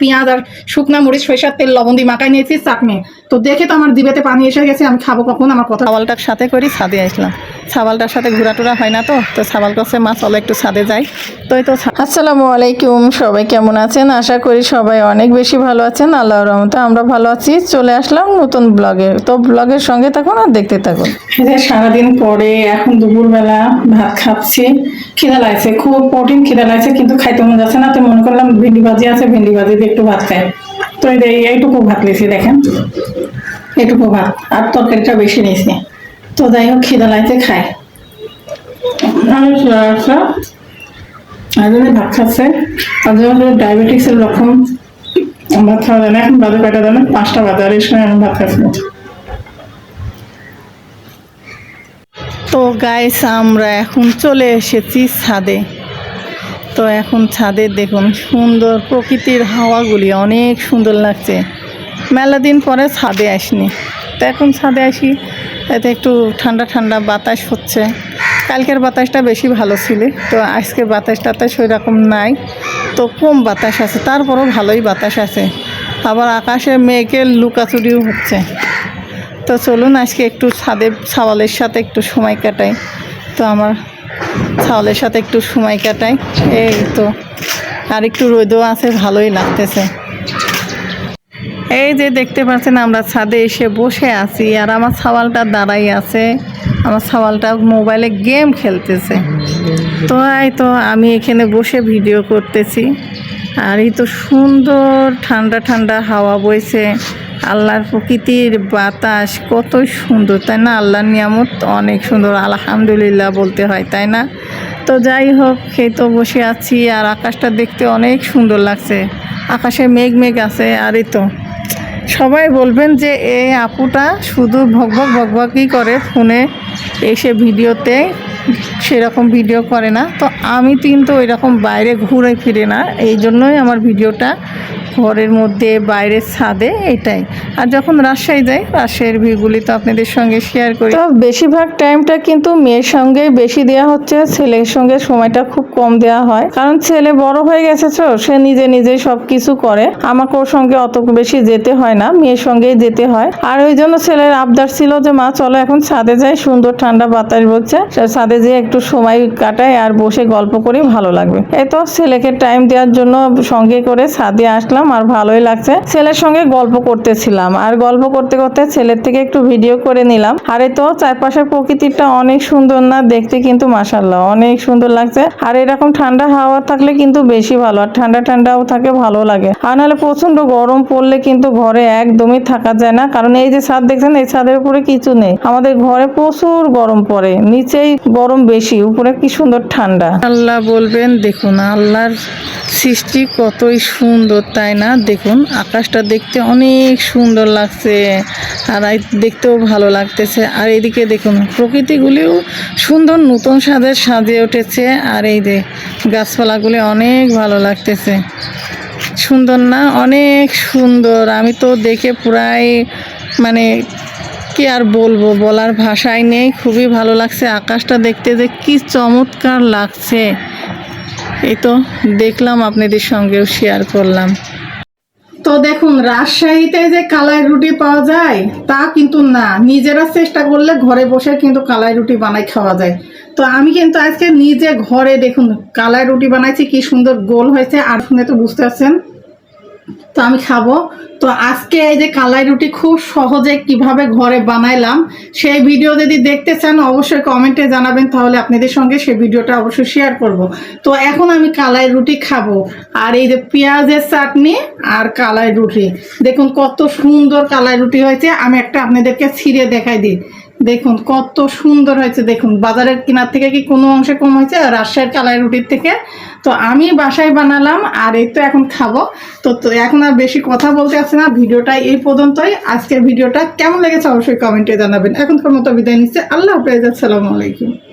পেঁয়াজ আর শুকনা মরিচ, সরিষার তেল, লবণ দিয়ে মাখাই নিয়েছি, চাটনি। তো দেখে তো আমার দিবেতে পানি এসে গেছে, আমি খাব কখন? আমার কথা বলটার সাথে করি, ছাদে আসলাম। ছাওয়ালটার সাথে ঘোরাটোরা হয় না তো তো ছাওয়াল কাছে মা চলো একটু ছাদে যাই। তো এই তো আসসালামু আলাইকুম সবাই কেমন আছেন? আশা করি সবাই অনেক বেশি ভালো আছেন। আল্লাহর রহমতে আমরা ভালো আছি। চলে আসলাম নতুন ব্লগে। তো ব্লগের সঙ্গে থাকুন আর দেখতে থাকুন। যে সারাদিন পরে এখন দুপুরবেলা ভাত খাচ্ছি। খিদা লাগছে খুব প্রোটিন খিদা লাগছে কিন্তু খাইতে মন যাচ্ছে না তো মনে করলাম ভেন্ডি ভাজি আছে ভেন্ডি ভাজি দিয়ে একটু ভাত খাই। তো এই যে এইটুকু ভাত নিয়েছি দেখেন। এটুকু ভাত আর তরকারিটা বেশি নিয়েছি। তো যাই হোক খিদা লাগছে খাই আমি আচ্ছা ভাত খাচ্ছে আর জন্য ডায়াবেটিক্সের লক্ষণ। ভাত খাওয়া যায় না এখন বাজে কয়টা জানেন? পাঁচটা বাজে আর এই সময় আমি ভাত খাচ্ছি। তো গাইস আমরা এখন চলে এসেছি ছাদে। তো এখন ছাদে দেখুন সুন্দর প্রকৃতির হাওয়াগুলি অনেক সুন্দর লাগছে। মেলা দিন পরে ছাদে আসিনি। তো এখন ছাদে আসি। এতে একটু ঠান্ডা ঠান্ডা বাতাস হচ্ছে। কালকের বাতাসটা বেশি ভালো ছিল, তো আজকের বাতাস টাতাস নাই। তো কম বাতাস আছে, তারপরও ভালোই বাতাস আছে। আবার আকাশে মেঘের লুকাচুরিও হচ্ছে। তো চলুন আজকে একটু ছাদে ছাওয়ালের সাথে একটু সময় কাটাই। তো আমার ছাওয়ালের সাথে একটু সময় কাটাই। এই তো, আর একটু রোদও আছে, ভালোই লাগতেছে। এই যে দেখতে পাচ্ছেন, আমরা ছাদে এসে বসে আছি আর আমার ছাওয়ালটা দাঁড়াই আছে। আমার ছাওয়ালটা মোবাইলে গেম খেলতেছে। তো এই তো আমি এখানে বসে ভিডিও করতেছি। আর এই তো সুন্দর ঠান্ডা ঠান্ডা হাওয়া বইছে। আল্লাহর প্রকৃতির বাতাস কতই সুন্দর, তাই না? আল্লাহর নিয়ামত অনেক সুন্দর, আলহামদুলিল্লাহ বলতে হয়, তাই না? তো যাই হোক সেই তো বসে আছি আর আকাশটা দেখতে অনেক সুন্দর লাগছে। আকাশে মেঘ মেঘ আছে, আর এই তো সবাই বলবেন যে এই আপুটা শুধু ভগবক ভকভকই করে ফোনে এসে ভিডিওতে সেরকম ভিডিও করে না। তো আমি কিন্তু ওই রকম বাইরে ঘুরে ফিরে না। এই জন্যই আমার ভিডিওটা ঘরের মধ্যে, বাইরের ছাদে, এটাই। আর যখন রাজশাহী যাই, রাজশাহীর ভিউগুলি তো আপনাদের সঙ্গে শেয়ার করি। তো বেশিরভাগ টাইমটা কিন্তু মেয়ের সঙ্গে বেশি দেওয়া হচ্ছে, ছেলের সঙ্গে সময়টা খুব কম দেওয়া হয়। কারণ ছেলে বড় হয়ে গেছে তো, সে নিজে নিজে সব কিছু করে। আমাকে ওর সঙ্গে অত বেশি যেতে হয় না, মেয়ের সঙ্গেই যেতে হয়। আর ওই জন্য ছেলের আবদার ছিল যে, মা, চলো এখন ছাদে যাই, সুন্দর ঠান্ডা বাতাস বলছে ছাদে যেয়ে একটু সময় কাটাই আর বসে গল্প করি, ভালো লাগবে। এই তো ছেলেকে টাইম দেওয়ার জন্য সঙ্গে করে ছাদে আসলাম। আর ভালোই লাগছে। ছেলের সঙ্গে গল্প করতেছিলাম। আর গল্প করতে করতে ছেলের থেকে একটু ভিডিও করে নিলাম। আর তো, চারপাশের প্রকৃতিটা অনেক সুন্দর না? দেখতে কিন্তু মাসাল্লাহ অনেক সুন্দর লাগছে। আর এরকম ঠান্ডা হাওয়া থাকলে কিন্তু বেশি ভালো। আর ঠান্ডা ঠান্ডাও থাকে, ভালো লাগে। আর নাহলে প্রচণ্ড গরম পড়লে কিন্তু ঘরে একদমই থাকা যায় না। কারণ এই যে ছাদ দেখছেন, এই ছাদের উপরে কিছু নেই। আমাদের ঘরে প্রচুর গরম পড়ে। নিচেই গরম বেশি, উপরে কি সুন্দর ঠান্ডা। আল্লাহ বলবেন, দেখুন, আল্লাহর সৃষ্টি কতই সুন্দর, তাই না? দেখুন, আকাশটা দেখতে অনেক সুন্দর লাগছে আর দেখতেও ভালো লাগতেছে। আর এদিকে দেখুন, প্রকৃতিগুলিও সুন্দর নতুন স্বাদের সাজিয়ে উঠেছে। আর এই যে গাছপালাগুলি অনেক ভালো লাগতেছে। সুন্দর না? অনেক সুন্দর। আমি তো দেখে পুরাই মানে কি আর বলব? বলার ভাষাই নেই। খুবই ভালো লাগছে। আকাশটা দেখতে যে কি চমৎকার লাগছে। এই তো দেখলাম, আপনাদের সঙ্গেও শেয়ার করলাম। তো দেখুন, রাজশাহীতে যে কালাই রুটি পাওয়া যায়, তা কিন্তু না। নিজেরা চেষ্টা করলে ঘরে বসে কিন্তু কালাই রুটি বানাই খাওয়া যায়। তো আমি কিন্তু আজকে নিজে ঘরে দেখুন, কালাই রুটি বানাইছি, কি সুন্দর গোল হয়েছে, আর শুনে তো বুঝতে পারছেন। তো আমি খাব। তো আজকে এই যে কালাই রুটি খুব সহজে কীভাবে ঘরে বানাইলাম, সেই ভিডিও যদি দেখতে চান, অবশ্যই কমেন্টে জানাবেন, তাহলে আপনাদের সঙ্গে সেই ভিডিওটা অবশ্যই শেয়ার করব। তো এখন আমি কালাই রুটি খাব, আর এই যে পেঁয়াজের চাটনি আর কালাই রুটি। দেখুন কত সুন্দর কালাই রুটি হয়েছে, আমি একটা আপনাদেরকে ছিঁড়ে দেখাই দিই। দেখুন, কত সুন্দর হয়েছে, দেখুন, বাজারের কেনার থেকে কি কোনো অংশে কম হয়েছে? রাজশাহীর কালাই রুটির থেকে। তো আমি বাসায় বানালাম, আর এই তো এখন খাব। তো তো এখন আর বেশি কথা বলতে আসছে না, ভিডিওটা এই পর্যন্তই। আজকের ভিডিওটা কেমন লেগেছে অবশ্যই কমেন্টে জানাবেন। এখনকার মতো বিদায় নিচ্ছে। আল্লাহ হাফেজ, আসসালামু আলাইকুম।